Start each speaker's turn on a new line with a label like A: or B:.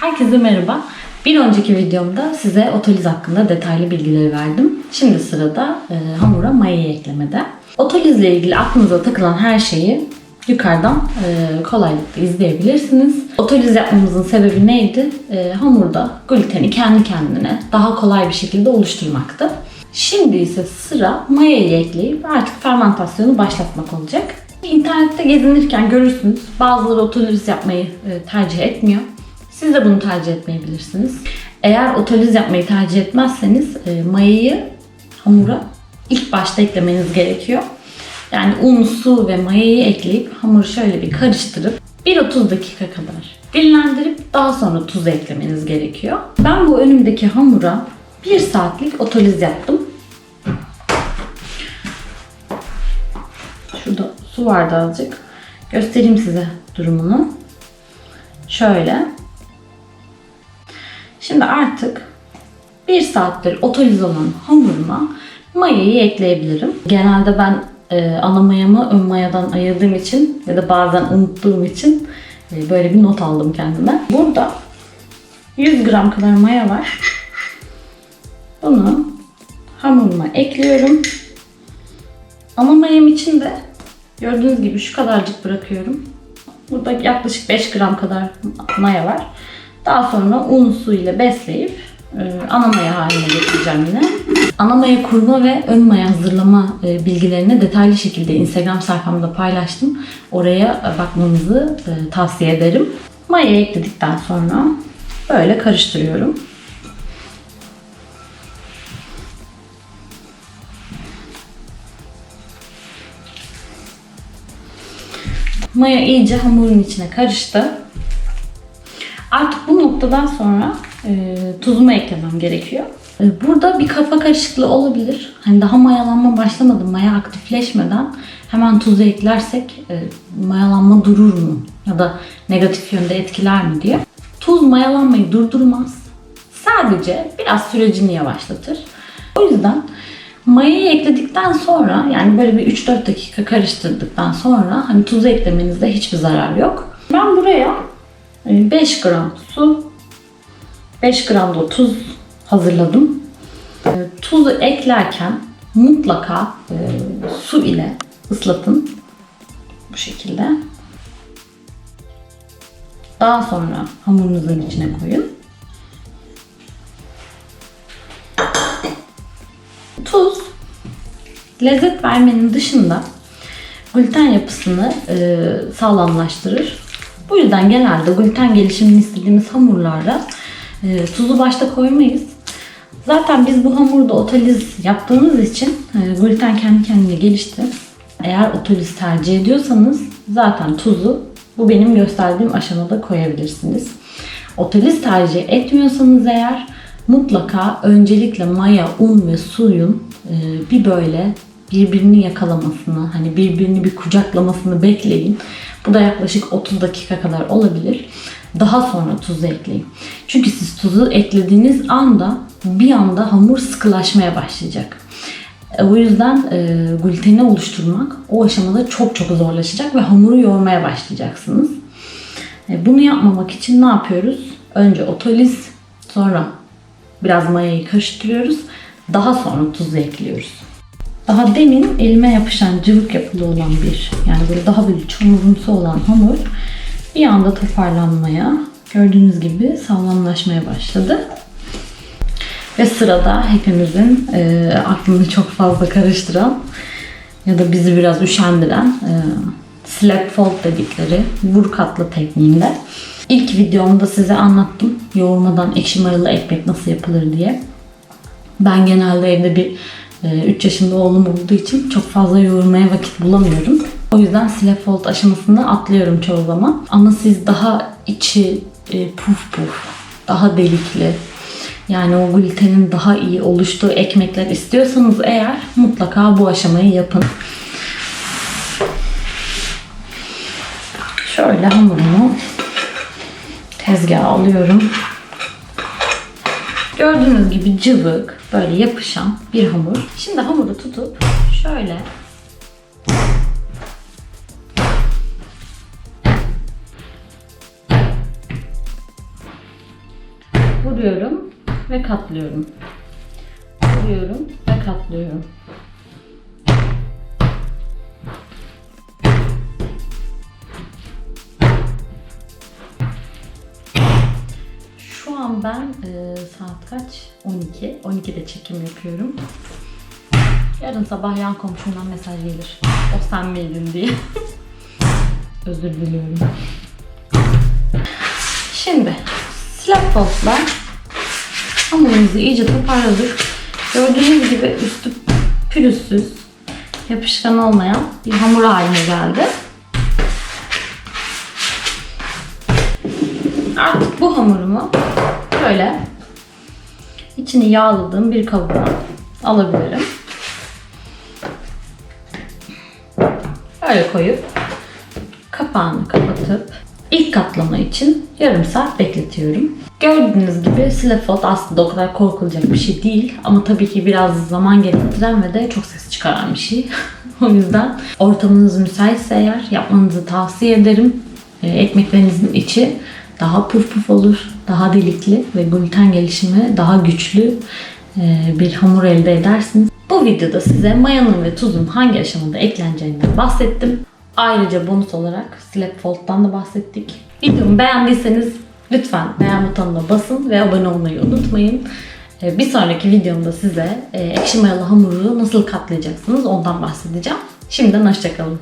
A: Herkese merhaba. Bir önceki videomda size otoliz hakkında detaylı bilgileri verdim. Şimdi sırada e, hamura mayayı eklemede. Otolizle ilgili aklınıza takılan her şeyi yukarıdan e, kolaylıkla izleyebilirsiniz. Otoliz yapmamızın sebebi neydi? E, hamurda gluteni kendi kendine daha kolay bir şekilde oluşturmaktı. Şimdi ise sıra mayayı ekleyip artık fermentasyonu başlatmak olacak. İnternette gezinirken görürsünüz bazıları otoliz yapmayı e, tercih etmiyor. Siz de bunu tercih etmeyebilirsiniz. Eğer otoliz yapmayı tercih etmezseniz e, mayayı hamura ilk başta eklemeniz gerekiyor. Yani un, su ve mayayı ekleyip hamuru şöyle bir karıştırıp 1-30 dakika kadar dinlendirip daha sonra tuz eklemeniz gerekiyor. Ben bu önümdeki hamura 1 saatlik otoliz yaptım. Şurada su vardı azıcık. Göstereyim size durumunu. Şöyle. Şimdi artık 1 saattir otoliz olan hamuruma mayayı ekleyebilirim. Genelde ben e, ana mayamı ön mayadan ayırdığım için ya da bazen unuttuğum için e, böyle bir not aldım kendime. Burada 100 gram kadar maya var. Bunu hamuruma ekliyorum. Ana mayam için de gördüğünüz gibi şu kadarcık bırakıyorum. Burada yaklaşık 5 gram kadar maya var. Daha sonra un su ile besleyip e, ana maya haline getireceğim yine. Ana maya kurma ve ön maya hazırlama e, bilgilerini detaylı şekilde Instagram sayfamda paylaştım. Oraya bakmanızı e, tavsiye ederim. Mayayı ekledikten sonra böyle karıştırıyorum. Maya iyice hamurun içine karıştı. Artık bu noktadan sonra e, tuzumu eklemem gerekiyor. E, burada bir kafa karışıklığı olabilir. Hani daha mayalanma başlamadı, maya aktifleşmeden hemen tuzu eklersek e, mayalanma durur mu? Ya da negatif yönde etkiler mi diye. Tuz mayalanmayı durdurmaz. Sadece biraz sürecini yavaşlatır. O yüzden mayayı ekledikten sonra yani böyle bir 3-4 dakika karıştırdıktan sonra hani tuzu eklemenizde hiçbir zarar yok. Ben buraya 5 gram su, 5 gram da tuz hazırladım. E, Tuzu eklerken mutlaka e, su ile ıslatın. Bu şekilde. Daha sonra hamurunuzun içine koyun. Tuz lezzet vermenin dışında gluten yapısını e, sağlamlaştırır. Bu yüzden genelde gluten gelişimini istediğimiz hamurlarda e, tuzu başta koymayız. Zaten biz bu hamurda otoliz yaptığımız için e, gluten kendi kendine gelişti. Eğer otoliz tercih ediyorsanız zaten tuzu bu benim gösterdiğim aşamada koyabilirsiniz. Otoliz tercih etmiyorsanız eğer mutlaka öncelikle maya, un ve suyun e, bir böyle birbirini yakalamasını, hani birbirini bir kucaklamasını bekleyin. Bu da yaklaşık 30 dakika kadar olabilir. Daha sonra tuzu ekleyin. Çünkü siz tuzu eklediğiniz anda bir anda hamur sıkılaşmaya başlayacak. E, O yüzden e, gluteni oluşturmak o aşamada çok çok zorlaşacak ve hamuru yoğurmaya başlayacaksınız. E, bunu yapmamak için ne yapıyoruz? Önce otoliz, sonra biraz mayayı karıştırıyoruz. Daha sonra tuzu ekliyoruz. Daha demin elime yapışan cıvık yapılı olan bir yani böyle daha böyle çamurumsu olan hamur bir anda toparlanmaya gördüğünüz gibi sağlamlaşmaya başladı. Ve sırada hepimizin e, aklını çok fazla karıştıran ya da bizi biraz üşendiren e, slap fold dedikleri vur katlı tekniğinde. İlk videomda size anlattım yoğurmadan ekşi marılı ekmek nasıl yapılır diye. Ben genelde evde bir 3 yaşında oğlum olduğu için çok fazla yoğurmaya vakit bulamıyorum. O yüzden slap fold aşamasını atlıyorum çoğu zaman. Ama siz daha içi e, puf puf, daha delikli, yani o glutenin daha iyi oluştuğu ekmekler istiyorsanız eğer mutlaka bu aşamayı yapın. Şöyle hamurumu tezgaha alıyorum. Gördüğünüz gibi cıvık, böyle yapışan bir hamur. Şimdi hamuru tutup şöyle Vuruyorum ve katlıyorum. Vuruyorum ve katlıyorum. An ben e, saat kaç? 12. 12'de çekim yapıyorum. Yarın sabah yan komşumdan mesaj gelir. O sen miydin diye. Özür diliyorum. Şimdi slap postla hamurumuzu iyice toparladık. Gördüğünüz gibi üstü pürüzsüz, yapışkan olmayan bir hamur haline geldi. Bu hamurumu böyle içini yağladığım bir kabına alabilirim. Böyle koyup kapağını kapatıp ilk katlama için yarım saat bekletiyorum. Gördüğünüz gibi slap aslında o kadar korkulacak bir şey değil ama tabii ki biraz zaman gerektiren ve de çok ses çıkaran bir şey. o yüzden ortamınız müsaitse eğer yapmanızı tavsiye ederim. E, Ekmeklerinizin içi daha puf puf olur, daha delikli ve gluten gelişimi daha güçlü e, bir hamur elde edersiniz. Bu videoda size mayanın ve tuzun hangi aşamada ekleneceğinden bahsettim. Ayrıca bonus olarak slap fold'dan da bahsettik. Videomu beğendiyseniz lütfen beğen butonuna basın ve abone olmayı unutmayın. E, Bir sonraki videomda size e, ekşi mayalı hamuru nasıl katlayacaksınız ondan bahsedeceğim. Şimdiden hoşçakalın.